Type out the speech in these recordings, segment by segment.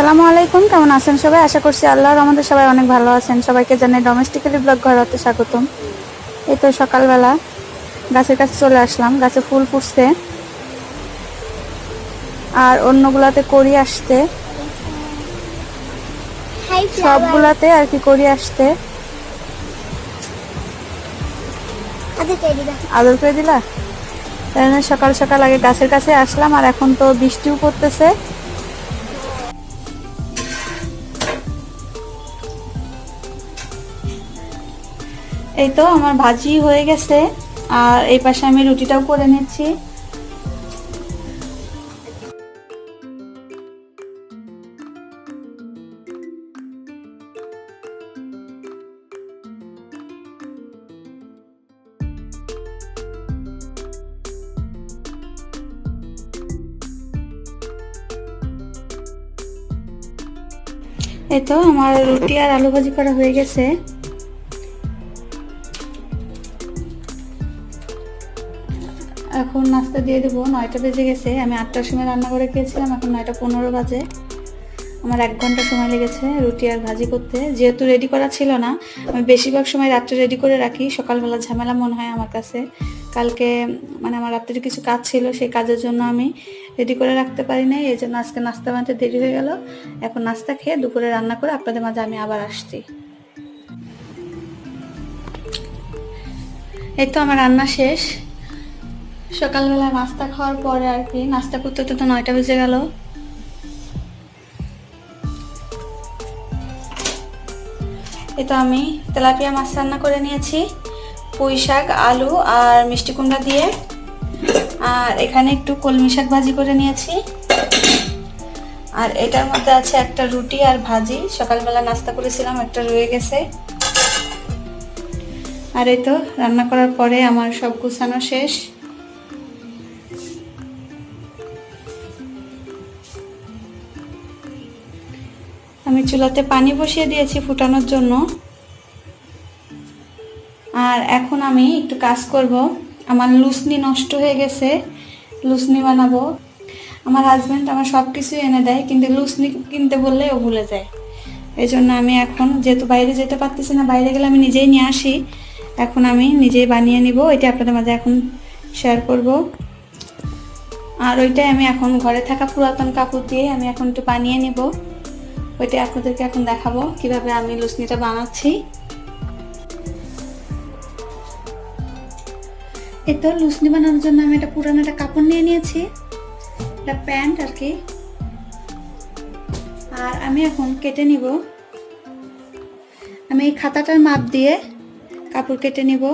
আসসালামু আলাইকুম কেমন আছেন সবাই? আশা করছি আল্লাহর আমাদের সবাই অনেক ভালো আছেন। সবাইকে জানাই ডোমেস্টিক্যালি ব্লগ ঘর হতে স্বাগতম। এই তো সকালবেলা গাছের কাছে চলে আসলাম গাছে ফুল ফুটছে। আর অন্যগুলাতে করি আসতে সবগুলাতে আর কি করি আসতে আদর করে দিলা? সকাল সকাল আগে গাছের কাছে আসলাম আর এখন তো বৃষ্টিও পড়তেছে। এই তো আমার ভাজি হয়ে গেছে, আর এই পাশে আমি রুটিটাও করে নিচ্ছি। এই তো আমার রুটি আর আলু ভাজি করা হয়ে গেছে। এখন নাস্তা দিয়ে দেবো। নয়টা বেজে গেছে। আমি আটটার সময় রান্না করে খেয়েছিলাম। এখন নয়টা পনেরো বাজে। আমার এক ঘণ্টা সময় লেগেছে রুটি আর ভাজি করতে। যেহেতু রেডি করা ছিল না, আমি বেশিরভাগ সময় রাত্রে রেডি করে রাখি। সকালবেলা ঝামেলা মনে হয় আমার কাছে। কালকে মানে আমার রাত্রে কিছু কাজ ছিল, সেই কাজের জন্য আমি রেডি করে রাখতে পারি নাই। এই জন্য আজকে নাস্তা বানাতে দেরি হয়ে গেল। এখন নাস্তা খেয়ে দুপুরে রান্না করে আপনাদের মাঝে আমি আবার আসছি। এই তো আমার রান্না শেষ। সকালবেলা নাস্তা খাওয়ার পরে আর কি, নাস্তা করতে তো নয়টা বেজে গেল। তো আমি তেলাপিয়া মাছ রান্না করে নিয়েছি, পুঁই শাক, আলু আর মিষ্টি কুমড়া দিয়ে। আর এখানে একটু কলমি শাক ভাজি করে নিয়েছি। আর এটার মধ্যে আছে একটা রুটি আর ভাজি। সকালবেলা নাস্তা করেছিলাম, একটা রয়ে গেছে। আর এই তো রান্না করার পরে আমার সব গুছানো শেষ। আমি চুলাতে পানি বসিয়ে দিয়েছি ফুটানোর জন্য। আর এখন আমি একটু কাজ করব। আমার লুসনি নষ্ট হয়ে গেছে, লুসনি বানাবো। আমার হাজব্যান্ড আমার সব কিছু এনে দেয়, কিন্তু লুসনি কিনতে বললে ও ভুলে যায়। এই জন্য আমি এখন যেহেতু বাইরে যেতে পারতেছি না, বাইরে গেলে আমি নিজেই নিয়ে আসি। এখন আমি নিজেই বানিয়ে নিব এটা আপনাদের মাঝে এখন শেয়ার করব। আর ওইটাই আমি এখন ঘরে থাকা পুরাতন কাপড় দিয়ে আমি এখন একটু বানিয়ে নিব। ওইটা আপনাদেরকে এখন দেখাবো কীভাবে আমি লুসনিটা বানাচ্ছি। এই তো লুসনি বানানোর জন্য আমি একটা পুরানো একটা কাপড় নিয়ে নিয়েছি, একটা প্যান্ট আর কি। আর আমি এখন কেটে নিব। আমি এই খাতাটার মাপ দিয়ে কাপড় কেটে নিব।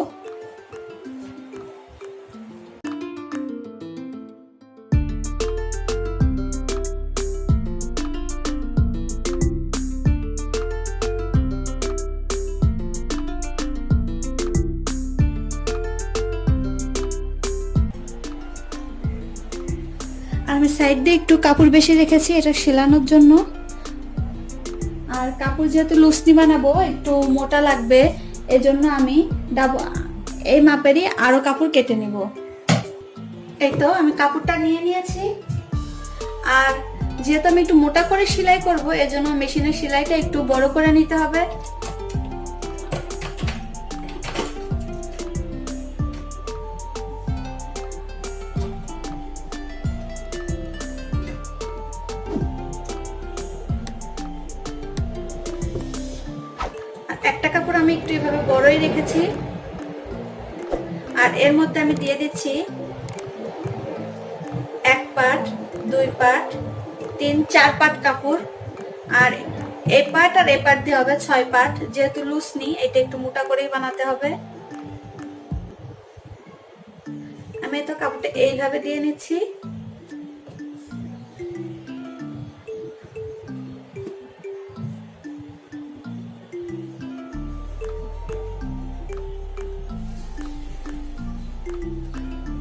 সাইড দিয়ে একটু কাপড় বেশি রেখেছি এটা সেলানোর জন্য। আর কাপড় যেহেতু লুসনি বানাবো, একটু মোটা লাগবে, এজন্য আমি ডাব এই মাপেরই আরও কাপড় কেটে নেব। এই তো, আমি কাপড়টা নিয়ে নিয়েছি। আর যেহেতু আমি একটু মোটা করে সেলাই করব, এজন্য মেশিনের সেলাইটা একটু বড় করে নিতে হবে। আমি একটু এভাবে বড়ই রেখেছি। আর এর মধ্যে আমি দিয়ে দিচ্ছি এক পাট, দুই পাট, তিন, চার পাট কাপড়। আর এ পাট আর এ পাট দিয়ে হবে ছয় পাট। যেহেতু লুজ নি, এটা একটু মোটা করেই বানাতে হবে। আমি তো কাপড়টা এইভাবে দিয়ে নিচ্ছি।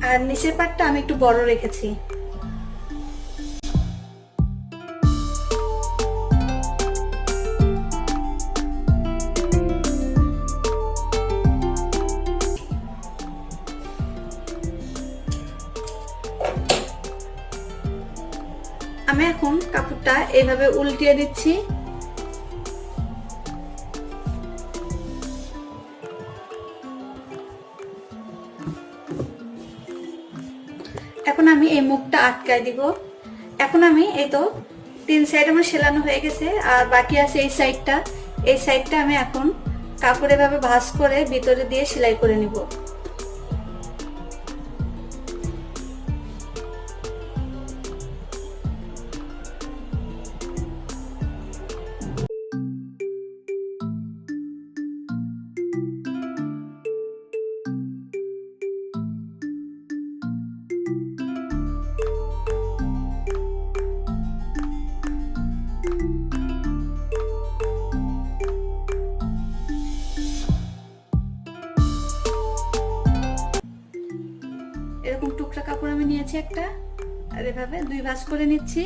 আর নিচের পাটটা আমি একটু বড় রেখেছি। আমি এখন কাপড়টা এইভাবে উল্টিয়ে দিচ্ছি। এখন আমি এই মুখটা আটকায় দিব। এখন আমি এই তো তিন সাইড আমার সেলানো হয়ে গেছে, আর বাকি আছে এই সাইডটা এই সাইডটা আমি এখন কাপড়ে ভাবে ভাঁজ করে ভিতরে দিয়ে সেলাই করে নিব। নিয়েছি একটা। আর এভাবে দুই ভাঁজ করে নিচ্ছি।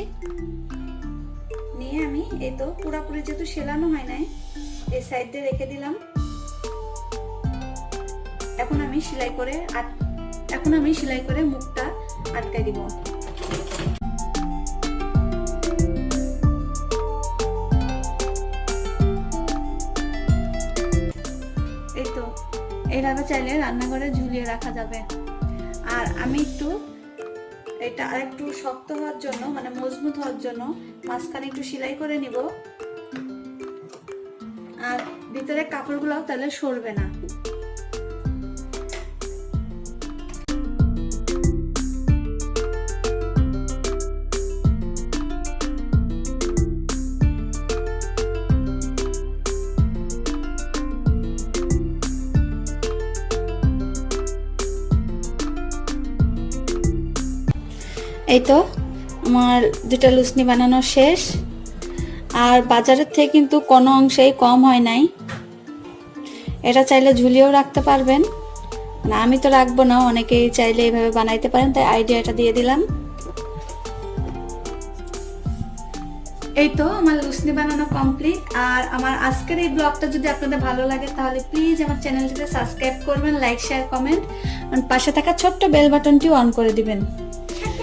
নিয়ে আমি এই তো পুরাপুরি যেহেতু সেলানো হয় নাই, এই সাইড দিয়ে রেখে দিলাম। এখন আমি সেলাই করে এখন আমি সেলাই করে মুখটা আটকাই দিব। এই তো এইভাবে চাইলে রান্নাঘরে ঝুলিয়ে রাখা যাবে। আর আমি একটু এটা আর একটু শক্ত হওয়ার জন্য মানে মজবুত হওয়ার জন্য মাঝখানে একটু সেলাই করে নিব। আর ভিতরে কাপড়গুলোও তাহলে সরবে না। এই তো, আমার দুটা লুসনি বানানো শেষ। আর বাজারের থেকে কিন্তু কোনো অংশেই কম হয় নাই। এটা চাইলে ঝুলিয়েও রাখতে পারবেন। না, আমি তো রাখব না, অনেকেই চাইলে এইভাবে বানাইতে পারেন, তাই আইডিয়াটা দিয়ে দিলাম। এই তো, আমার লুসনি বানানো কমপ্লিট। আর আমার আজকের এই ব্লগটা যদি আপনাদের ভালো লাগে, তাহলে প্লিজ আমার চ্যানেলটিতে সাবস্ক্রাইব করবেন, লাইক, শেয়ার, কমেন্ট। পাশে থাকা ছোট্ট বেল বাটনটি অন করে দিবেন।